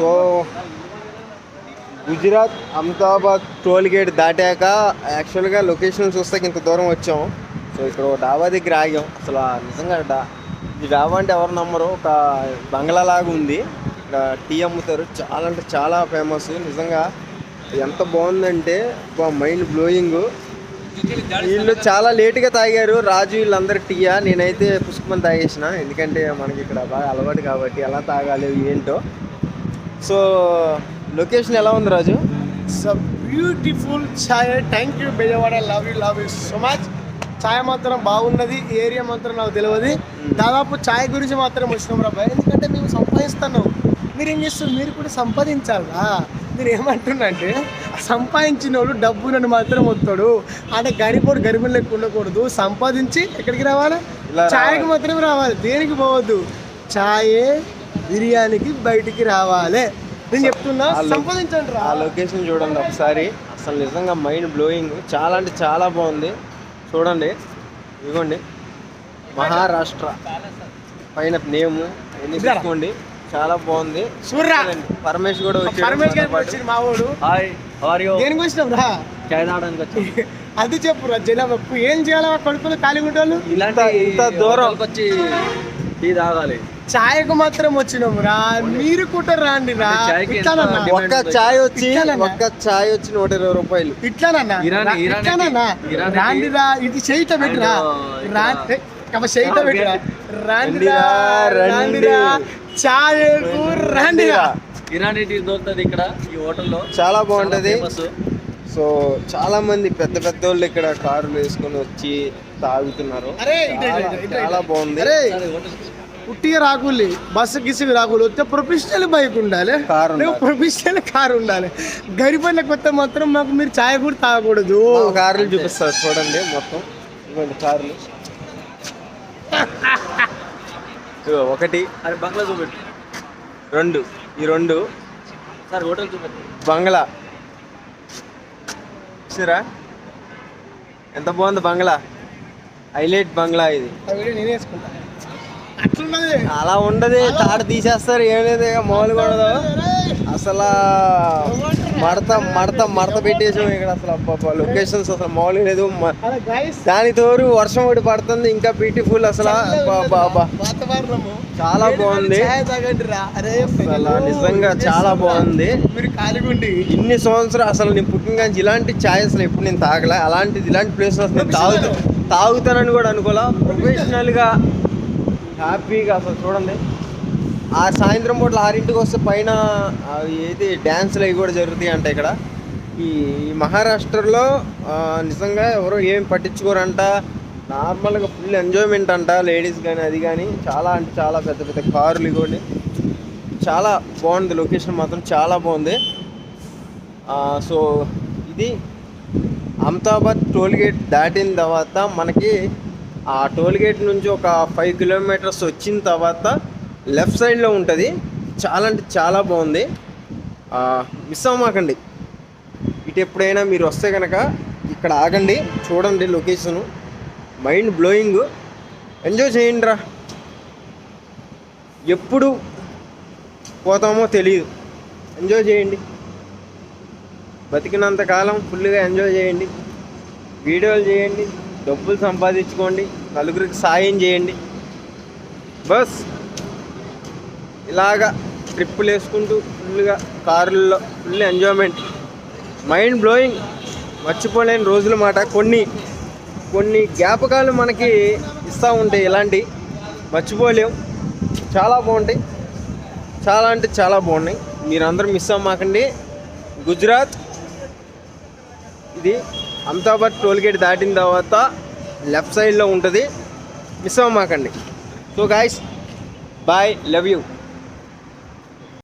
So Gujarat Ahmedabad toll gate దాటాక యాక్చువల్గా location చూస్తే ఇంత దూరం వచ్చాం సో ఇక్కడ డాబా దగ్గర ఆగాం. అసలు నిజంగా డా ఈ డాబా అంటే ఎవరు నమ్మరు. ఒక బంగ్లా లాగా ఉంది. ఇక్కడ టీ అమ్ముతారు. చాలా అంటే చాలా ఫేమస్ నిజంగా ఎంత బాగుందంటే మైండ్ బ్లోయింగ్ వీళ్ళు చాలా లేట్గా తాగారు. రాజు వీళ్ళందరూ టీయా? నేనైతే పుష్పమని తాగేసిన. ఎందుకంటే మనకి ఇక్కడ బాగా అలవాటు కాబట్టి ఎలా తాగాలి ఏంటో. సో లొకేషన్ ఎలా ఉంది Raju? So beautiful chai. Thank you Bezawada. Love you love you so much ఛాయ్ మాత్రం బాగున్నది. ఏరియా మాత్రం నాకు తెలియదు. దాదాపు ఛాయ్ గురించి మాత్రం వచ్చినాం రా ఎందుకంటే మేము సంపాదిస్తున్నాం. మీరు ఏం చేస్తారు మీరు కూడా సంపాదించాలా మీరు ఏమంటున్నంటే సంపాదించిన వాడు డబ్బులను మాత్రం వస్తాడు. అంటే గరిపోడు గరిబులు లెక్క ఉండకూడదు. సంపాదించి ఎక్కడికి రావాలి. ఛాయ్కి మాత్రమే రావాలి. దేనికి పోవద్దు? ఛాయే బిర్యానీకి బయటికి రావాలి. నేను చెప్తున్నా సంపాదించండి ఆ లొకేషన్ చూడండి ఒకసారి. అసలు నిజంగా మైండ్ బ్లోయింగ్. చాలా అంటే చాలా బాగుంది. చూడండి. ఇదిగోండి మహారాష్ట్ర. పైన నేము ఎన్ని? తీసుకోండి. చాలా బాగుంది. పరమేష్ కూడా వచ్చాడు మా వాడు హాయ్. దేనికి వచ్చినాం రా? వచ్చి. అది చెప్పు రా జనాభా. ఏం చేయాలి? ఆ కొడుకులు ఖాళీ ఉంటాళ్ళు ఇలాంటి ఇంత దూరం. వచ్చి టీ తాగాలి. ఛాయకు మాత్రం వచ్చినాం రా. మీరు కూడా రాండి రా. ఛాయ్కి ఇట్లానన్నా? ఒక్క చాయ్ వచ్చి ఇట్లానన్నా? ఒక్క చాయ్ వచ్చి నూట ఇరవై రూపాయలు. ఇట్లానన్నా. ఇరానీ- రా- ఇరానీ ఇట్లానన్నా. టీ- ఇరానీ రాండి రా. ఇది చేయిట పెట్టిరా. అండ్ ఇక్కడ- రా కమ చేయిట పెట్టిరా. రాండి రా రండిరా, రాండి రా. ఛాయకు రాండి రా. ఇరానీ టీ దొరుకుతుంది ఇక్కడ ఈ హోటల్లో. చాలా బాగుంటది. ఫేమస్ సో చాలా మంది పెద్ద పెద్ద వాళ్ళు ఇక్కడ కారులు వేసుకొని వచ్చి తాగుతున్నారు. చాలా- బాగుంది. అరే ఉట్టిగా రాకుల్లి బస్సు గిసుకు రాకులు వస్తే ప్రొఫెషనల్ బైక్ ఉండాలి. కారు. ప్రొఫెషనల్ కార్ ఉండాలి. గరిపల్ల కొత్త మాత్రం మాకు మీరు ఛాయ్ కూడా తాగకూడదు. కార్లు చూపిస్తారు చూడండి మొత్తం. ఇవ్వండి కార్లు. ఒకటి అది బంగ్లా చూపెట్టు. రెండు ఈ రెండు. సార్ హోటల్ చూపెట్టు. బంగ్లా. చూసారా? ఎంత బాగుంది బంగ్లా? హైలైట్ బంగ్లా ఇది. అలా ఉండదు తాడు తీసేస్తారు ఏం లేదు మామూలుగా ఉండదు. అసలు మడత మడత మడత పెట్టేసాం ఇక్కడ అసలు. లొకేషన్స్ అసలు మామూలుగా లేదు. దాని తోరు వర్షం ఒకటి పడుతుంది ఇంకా బ్యూటిఫుల్ అసలు. చాలా బాగుంది. అసలు నిజంగా చాలా? బాగుంది. ఇన్ని సంవత్సరాలు అసలు నేను పుట్టిన ఇలాంటి ఛాయ్ అసలు ఎప్పుడు నేను తాగలే. అలాంటిది ఇలాంటి ప్లేస్ నేను తాగుతా తాగుతానని కూడా అనుకోలే. ప్రొఫెషనల్గా హ్యాపీగా అసలు చూడండి. ఆ సాయంత్రం పూట ఆరింటికి వస్తే పైన ఏది డ్యాన్సులు అవి కూడా జరుగుతాయి అంట ఇక్కడ. ఈ మహారాష్ట్రలో నిజంగా ఎవరు ఏం పట్టించుకోరంట. నార్మల్గా ఫుల్ ఎంజాయ్మెంట్ అంట లేడీస్ కానీ అది కానీ చాలా అంటే చాలా పెద్ద పెద్ద కార్లు ఇవ్వండి. చాలా బాగుంది లొకేషన్ మాత్రం చాలా బాగుంది. సో ఇది అహ్మదాబాద్ టోల్గేట్ దాటిన తర్వాత మనకి ఆ టోల్గేట్ నుంచి ఒక ఫైవ్ కిలోమీటర్స్ వచ్చిన తర్వాత లెఫ్ట్ సైడ్లో ఉంటుంది. చాలా అంటే చాలా బాగుంది. మిస్ అవ్వమాకండి. ఇటు ఎప్పుడైనా మీరు వస్తే కనుక ఇక్కడ ఆగండి. చూడండి లొకేషను. Mind blowing. ఎంజాయ్ చేయండి రా ఎప్పుడు పోతామో తెలియదు ఎంజాయ్ చేయండి. బతికినంత కాలం ఫుల్గా ఎంజాయ్ చేయండి. వీడియోలు చేయండి. డబ్బులు సంపాదించుకోండి. నలుగురికి సాయం చేయండి. బస్. ఇలాగా ట్రిప్పులు వేసుకుంటూ ఫుల్గా కారుల్లో ఫుల్ ఎంజాయ్మెంట్ మైండ్ బ్లోయింగ్ మర్చిపోలేని రోజుల మాట. కొన్ని కొన్ని జ్ఞాపకాలు మనకి ఇస్తూ ఉంటాయి ఇలాంటి మర్చిపోలేం. చాలా బాగుంటాయి. చాలా అంటే చాలా బాగున్నాయి. మీరందరూ మిస్ అవ్వమాకండి గుజరాత్. ఇది అహ్మదాబాద్ టోల్గేట్ దాటిన తర్వాత లెఫ్ట్ సైడ్లో ఉంటుంది. Miss అవ్వమాకండి so guys bye love you